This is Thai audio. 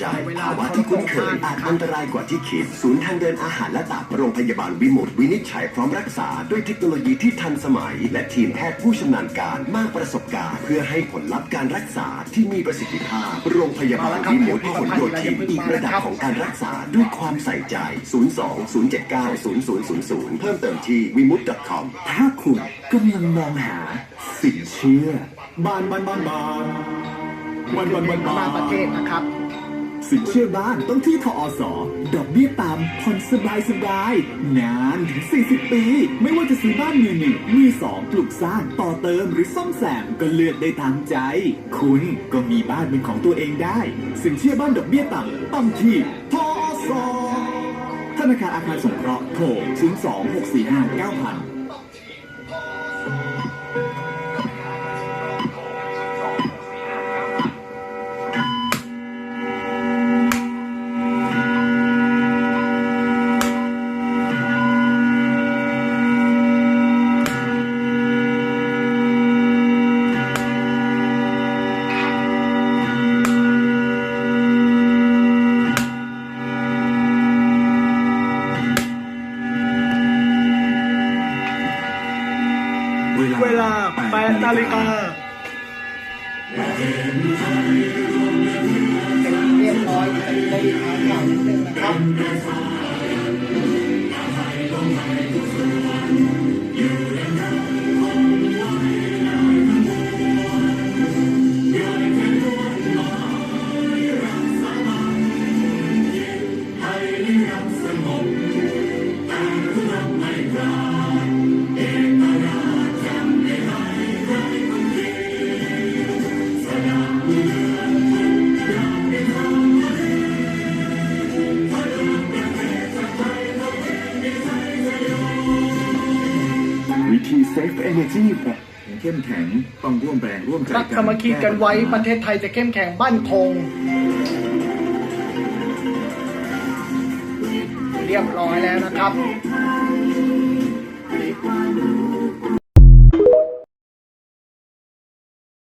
ใจภาวะที่คุ้นเคยอาจอันตรายกว่าที่คิด ศูนย์ทางเดินอาหารและตับโรงพยาบาลวิมุตวินิจฉัยพร้อมรักษาด้วยเทคโนโลยีที่ทันสมัย และทีมแพทย์ผู้ชำนาญการมากประสบการณ์ เพื่อให้ผลลัพธ์การรักษาที่มีประสิทธิภาพ โรงพยาบาลวิมุตพหลโยธินอีกระดับของการรักษาด้วยความใส่ใจ 02-079-0000 เพิ่มเติมที่วิมุต .com ถ้าคุณกำลังมองหาสินเชื่อบ้านบ้านบ้านบ้านบ้านบ้านบ้านบ้ามาประเทศนนะครับ สินเชื่อบ้านต้องที่ทออสดอกเบี้ยต่ำผ่อนสบายสบายๆนานถึง 40 ปี ไม่ว่าจะซื้อบ้านมือหนึ่งมือสองปลูกสร้างต่อเติมหรือซ่อมแซมก็เลือกได้ตามใจ คุณก็มีบ้านเป็นของตัวเองได้ สินเชื่อบ้านดอกเบี้ยต่ำต้องที่ทออสธนาคารอาคารสงเคราะห์โทร 026459000 เวลา8นาฬิกาเรียบร้อยเป็นทางหลังนิดนึงนะครับ วิธี Safe Energy แบบเข้มแข็งต้องร่วมแรงร่วมใจรักสามัคคีกันไว้ประเทศไทยจะเข้มแข็งมั่นคง เรียบร้อยแล้วนะครับ